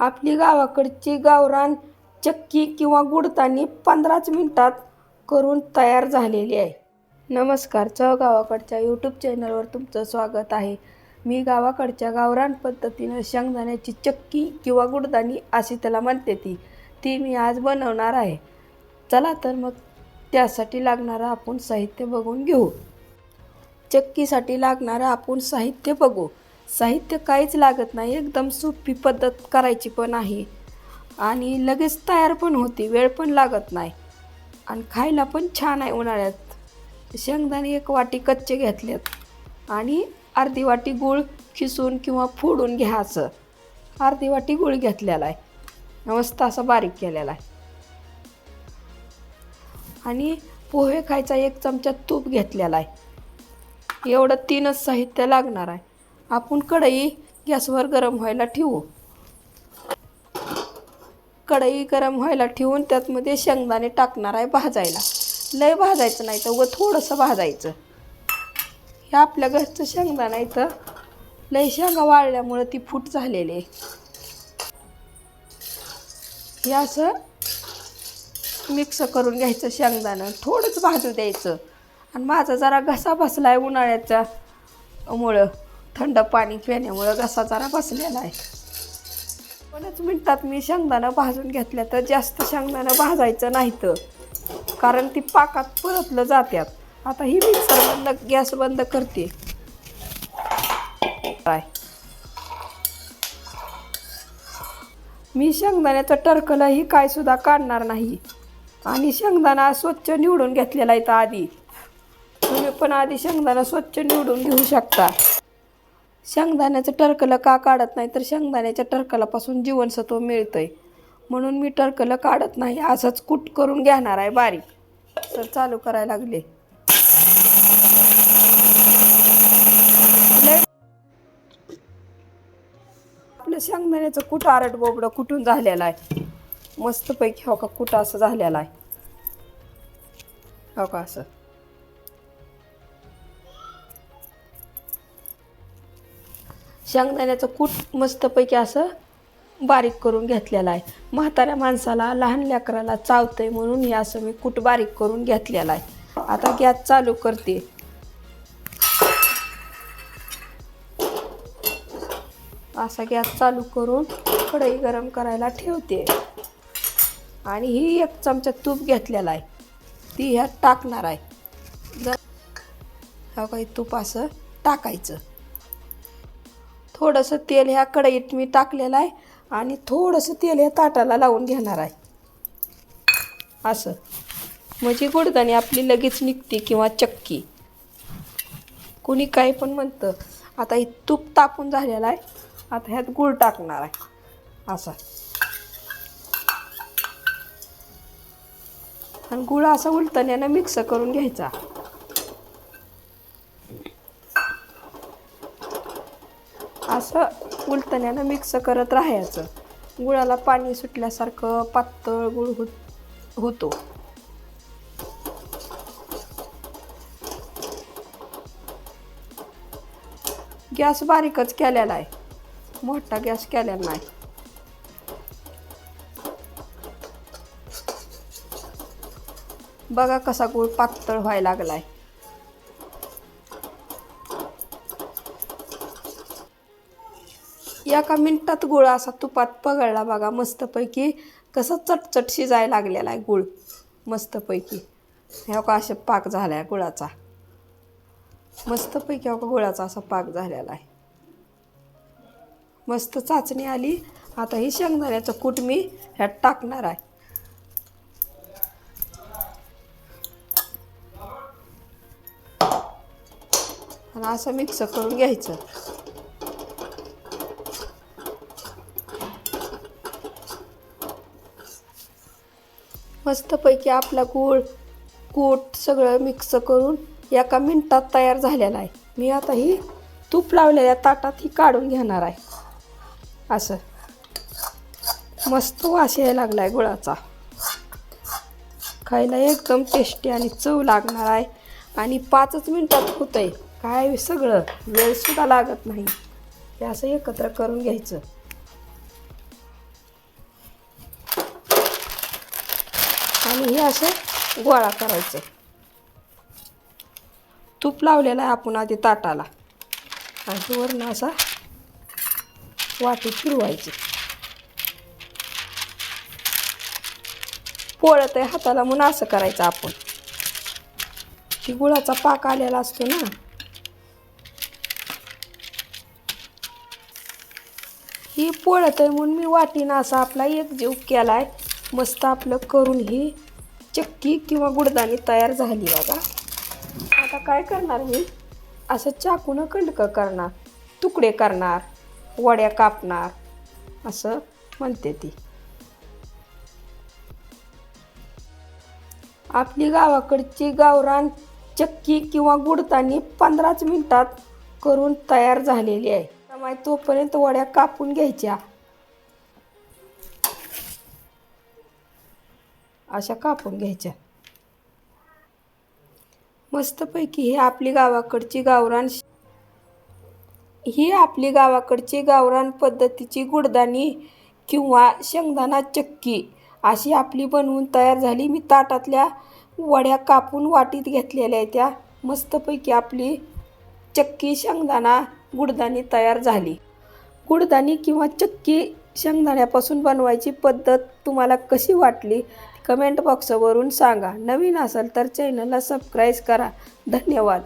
आपली गावाकडची गावरान चक्की किंवा गुडतानी पंधराच मिनटात करून तयार झालेली आहे. नमस्कार चव गावाकडच्या यूट्यूब चॅनलवर तुमचं स्वागत आहे. मी गावाकडच्या गावरान पद्धतीनं शेंगदाण्याची चक्की किंवा गुडदाणी अशी त्याला म्हणते ती. ती मी आज बनवणार आहे. चला तर मग त्यासाठी लागणारं आपण साहित्य बघून घेऊ. चक्कीसाठी लागणारं आपण साहित्य बघू. साहित्य काहीच लागत नाही एकदम सोपी पद्धत करायची पण आहे. आणि लगेच तयार पण होती वेळ पण लागत नाही. आणि खायला पण छान आहे उन्हाळ्यात. शेंगदाणे एक वाटी कच्चे घेतलेत. आणि अर्धी वाटी गूळ खिसून किंवा फोडून घ्यायचं अर्धी वाटी गूळ घेतलेला आहे. मस्त असा बारीक केलेला आहे. आणि पोहे खायचा एक चमचा तूप घेतलेला आहे. एवढं तीनच साहित्य लागणार आहे. आपण कढई गॅसवर गरम व्हायला ठेवू. कढई गरम व्हायला ठेवून त्यातमध्ये शेंगदाणे टाकणार आहे भाजायला. लय भाजायचं नाही तर व थोडंसं भाजायचं. हे आपल्या घरचं शेंगदाणा इथं. लय शेंगा वाळल्यामुळं ती फूट झालेली आहे. हे असं मिक्स करून घ्यायचं शेंगदाणं. थोडंच भाजू द्यायचं. आणि माझा जरा घसा बसला आहे उन्हाळ्याच्या मुळं. थंड पाणी पिण्यामुळं घसा जरा बसलेला आहे. पणच मिनटात मी शेंगदाणं भाजून घेतल्या तर जास्त शेंगदाणं भाजायचं नाही तर कारण ती पाकात परतलं जात्यात. आता ही मिक्सर बंद गॅस बंद करते. काय? मी शेंगदाण्याचं टरकलंही काय सुद्धा काढणार नाही. आणि शेंगदाणा स्वच्छ निवडून घेतलेला आहे तर आधी. तुम्ही पण आधी शेंगदाणा स्वच्छ निवडून घेऊ शकता. शेंगदाण्याचं टरकलं का काढत नाही तर शेंगदाण्याच्या टरकलापासून जीवनसत्व मिळतंय. म्हणून मी टरकलं काढत नाही असंच कूट करून घेणार आहे बारीक. तर चालू करायला लागले. आपलं शेंगदाण्याचं कुठं आरट बोबडं कुठून झालेलं आहे? मस्तपैकी हो का कुठं असं झालेलं आहे? हो का असं? शेंगदाण्याचं कूट मस्तपैकी असं बारीक करून घेतलेलं आहे. म्हाताऱ्या माणसाला लहान लेकराला चावतंय म्हणून हे असं मी कूट बारीक करून घेतलेलं आहे. आता गॅस चालू करते. असा गॅस चालू करून कढई गरम करायला ठेवते. आणि ही एक चमचा तूप घेतलेला आहे. ती ह्यात टाकणार आहे. जर हा काही तूप असं टाकायचं. थोडंसं तेल ह्या कढईत मी टाकलेलं आहे आणि थोडंसं तेल ह्या ताटाला लावून घेणार आहे. असं. म्हणजे गुडदाणी आपली लगेच निघते किंवा चक्की. कुणी काही पण म्हणतं आता हे तूप तापून झालेलं आहे आता ह्यात गूळ टाकणार आहे. असा. आणि गुळ असा उलटण्यानं मिक्स करून घ्यायचा. असं उलटण्यानं मिक्स करत राहायचं. गुळाला पाणी सुटल्यासारखं पातळ गुळ होत होतो. गॅस बारीकच केलेला आहे. मोठा गॅस केलेला नाही. बघा कसा गुळ पातळ व्हायला लागलाय. एका मिनटात गुळ असा तुपात पगळला बघा मस्तपैकी. कसं चटचट शिजायला लागलेला आहे गुळ मस्तपैकी. ह्या का असे पाक झाला आहे गुळाचा. मस्तपैकी हो का गुळाचा असा पाक झालेला आहे. मस्त चाचणी आली. आता ही शेंगदाण्याचं कूट मी ह्यात टाकणार आहे. आणि असं मिक्स करून घ्यायचं. मस्तपैकी आपला गूळ कूट सगळं मिक्स करून एका मिनटात तयार झालेला आहे. मी आता ही तूप लावलेल्या ताटात ही काढून घेणार आहे. असं. मस्त वास यायला लागला आहे गुळाचा. खायला एकदम टेस्टी आणि चव लागणार आहे. आणि पाचच मिनटात होतं आहे काय सगळं? वेळसुद्धा लागत नाही. हे असं एकत्र करून घ्यायचं. आणि हे असं गोळा करायचं. तूप लावलेलं आहे आपण आधी ताटाला. आणि वरनं असा वाटी फिरवायची. पोळत आहे हाताला म्हणून असं करायचं आपण. की गुळाचा पाक आलेला असतो ना. ही पोळत आहे म्हणून मी वाटीनं असा आपला एक जीव केलाय. मस्त आपलं करून ही चक्की किंवा गुडदाणी तयार झाली बघा. आता काय करणार मी? असं चाकून कंडकं करणार तुकडे करणार वड्या कापणार असं म्हणते ती. आपली गावाकडची गावरान चक्की किंवा गुडतानी पंधराच मिनटात करून तयार झालेली आहे. त्यामुळे तोपर्यंत वड्या कापून घ्यायच्या. अशा कापून घ्यायच्या. मस्तपैकी ही आपली गावाकडची गावरान ही आपली गावाकडची गावरान पद्धतीची गुडदाणी किंवा शेंगदाणा चक्की अशी आपली बनवून तयार झाली. मी ताटातल्या वड्या कापून वाटीत घेतलेल्या आहेत त्या. मस्तपैकी आपली चक्की शेंगदाणा गुडदाणी तयार झाली. गुडदाणी किंवा चक्की शेंगदाण्यापासून बनवायची पद्धत तुम्हाला कशी वाटली? कमेंट बॉक्सवरून सांगा. नवीन असेल तर चॅनलला सबस्क्राईब करा. धन्यवाद.